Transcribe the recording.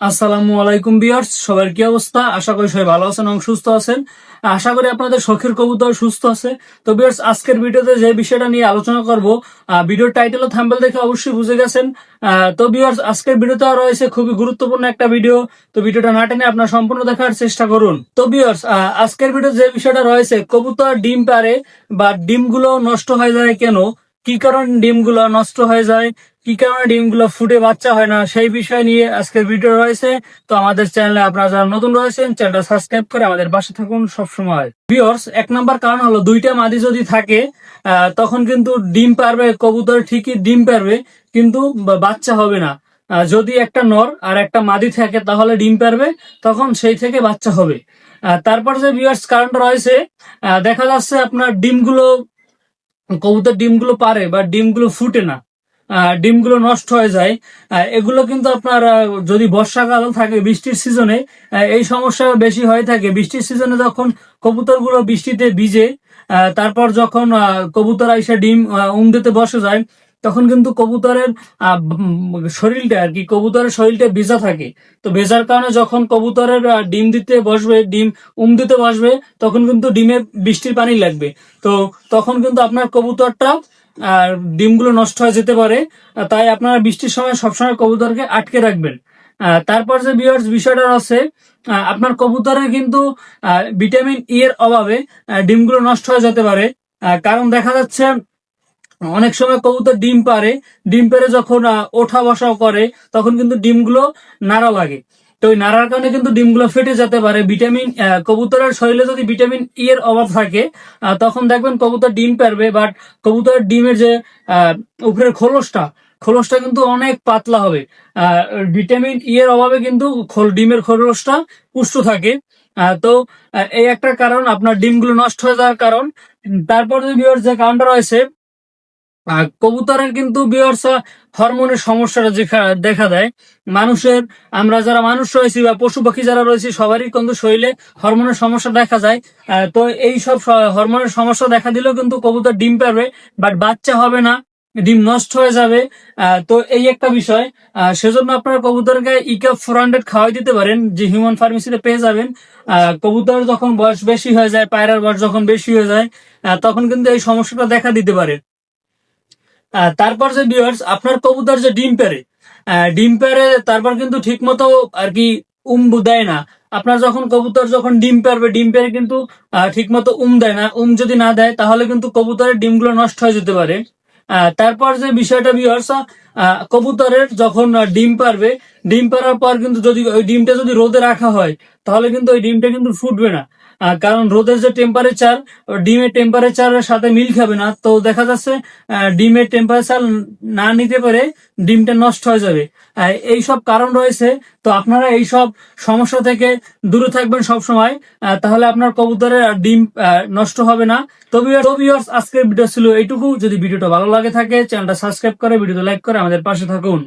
আসসালামু আলাইকুম বিয়ার্স সবার কি অবস্থা? আশা করি সবাই ভালো আছেন এবং সুস্থ আছেন। আশা করি আপনাদের শখের কবুতর সুস্থ আছে। তো বিয়ার্স আজকের ভিডিওতে যে বিষয়টা নিয়ে আলোচনা করব ভিডিওর টাইটেল ও থাম্বেল দেখে অবশ্যই বুঝে গেছেন। তো বিয়ার্স আজকের ভিডিওতে রয়েছে খুবই গুরুত্বপূর্ণ একটা ভিডিও তো ভিডিওটা না টেনে আপনার সম্পূর্ণ দেখার চেষ্টা করুন। তো বিয়ার্স আজকের ভিডিও যে বিষয়টা রয়েছে, কবুতর ডিম পারে বা ডিমগুলো নষ্ট হয়ে যায় কেন? কি কারণে ডিমগুলো নষ্ট হয়ে যায়, কি কারণে ডিমগুলো ফুটে বাচ্চা হয় না, সেই বিষয় নিয়ে আজকের ভিডিও রয়েছে। তো আমাদের চ্যানেলে আপনারা যারা নতুন রয়েছেন, চ্যানেলটা সাবস্ক্রাইব করে আমাদের পাশে থাকুন সবসময়। ভিওর্স এক নাম্বার কারণ হলো দুইটা মাদি যদি থাকে তখন কিন্তু ডিম পারবে, কবুতর ঠিকই ডিম পারবে, কিন্তু বাচ্চা হবে না। যদি একটা নর আর একটা মাদি থাকে, তাহলে ডিম পারবে, তখন সেই থেকে বাচ্চা হবে। তারপর যে ভিউয়ার্স কারণটা রয়েছে দেখা যাচ্ছে আপনার ডিমগুলো কবুতর ডিমগুলো পারে বা ডিমগুলো ফুটে না ডিমগুলো নষ্ট হয়ে যায় এগুলো কিন্তু আপনার যদি বর্ষাকাল থাকে বৃষ্টির সিজনে এই সমস্যা বেশি হয়ে থাকে। বৃষ্টির সিজনে যখন কবুতরগুলো বৃষ্টিতে ভিজে তারপর যখন কবুতর আইসা ডিম উম দিতে বসে যায় তখন কিন্তু কবুতরের শরীরটা আর কি, কবুতরের শরীরটা ভেজা থাকে। তো ভেজার কারণে যখন কবুতরের ডিম দিতে বসবে, ডিম উম দিতে বসবে, তখন কিন্তু ডিমে বৃষ্টির পানি লাগবে। তো তখন কিন্তু আপনার কবুতরটা, আর ডিমগুলো নষ্ট হয়ে যেতে পারে। তাই আপনারা বৃষ্টির সময় সবসময় কবুতরকে আটকে রাখবেন। তারপর যে বিয়ার্স বিষয়টা আছে আপনার কবুতরের কিন্তু ভিটামিন ই এর অভাবে ডিমগুলো নষ্ট হয়ে যেতে পারে। কারণ দেখা যাচ্ছে অনেক সময় কবুতর ডিম পারে ডিম পেরে যখন ওঠা বসাও করে, তখন কিন্তু ডিমগুলো নাড়া লাগে। তো ওই নাড়ার কারণে কিন্তু ডিমগুলো ফেটে যেতে পারে। ভিটামিন কবুতরের শরীরে যদি ভিটামিন ই এর অভাব থাকে তখন দেখবেন কবুতর ডিম পারবে বাট কবুতরের ডিমের যে উপরের খোলসটা খোলসটা কিন্তু অনেক পাতলা হবে। ভিটামিন ই এর অভাবে কিন্তু ডিমের খোলসটা পুষ্ট থাকে। তো এই একটা কারণ, আপনার ডিমগুলো নষ্ট হয়ে যাওয়ার কারণ। তারপর যে কারণটা রয়েছে কবুতরের কিন্তু বিয়ার্স হরমোনের সমস্যাটা দেখা দেয়। মানুষের, আমরা যারা মানুষ রয়েছি বা পশু পাখি যারা রয়েছে, সবারই কিন্তু শরীরে হরমোনের সমস্যা দেখা যায়। তো এই সব হরমোনের সমস্যা দেখা দিলেও কিন্তু কবুতর ডিম পারবে বাট বাচ্চা হবে না, ডিম নষ্ট হয়ে যাবে। তো এই একটা বিষয়। সেজন্য আপনারা কবুতরকে ইকাপ ফোর হান্ড্রেড খাওয়াই দিতে পারেন, যে হিউম্যান ফার্মেসিতে পেয়ে যাবেন। কবুতর যখন বয়স বেশি হয়ে যায়, পায়রার বয়স যখন বেশি হয়ে যায় তখন কিন্তু এই সমস্যাটা দেখা দিতে পারে। তারপর যে বিয়ার্স আপনার কবুতর যে ডিম পেরে ডিম পেরে তারপর কিন্তু ঠিক মতো আর কি উম দেয় না। আপনার যখন কবুতর যখন ডিম পারবে, ডিম পেরে কিন্তু ঠিক মতো উম দেয় না। উম যদি না দেয়, তাহলে কিন্তু কবুতরের ডিমগুলো নষ্ট হয়ে যেতে পারে। তারপর যে বিষয়টা বিয়ার্স কবুতরের যখন ডিম পারবে, ডিম পারার পর কিন্তু যদি ওই ডিমটা যদি রোদে রাখা হয়, তাহলে কিন্তু ওই ডিমটা কিন্তু ফুটবে না। কারণ রোদের যে টেম্পারেচার ডিমের টেম্পারেচারের সাথে মিল খাবে না, তো দেখা যাচ্ছে ডিমের টেম্পারেচার না নিতে পারে ডিমটা নষ্ট হয়ে যাবে। এই সব কারণ রয়েছে, তো আপনারা এই সব সমস্যা থেকে দূরে থাকবেন সব সময় তাহলে আপনার কবুতরের ডিম নষ্ট হবে না। তো ভিউয়ার্স আজকের ভিডিও ছিল এইটুকু। যদি ভিডিওটা ভালো লাগে থাকে, চ্যানেলটা সাবস্ক্রাইব করে ভিডিওটা লাইক করে আমাদের পাশে থাকুন।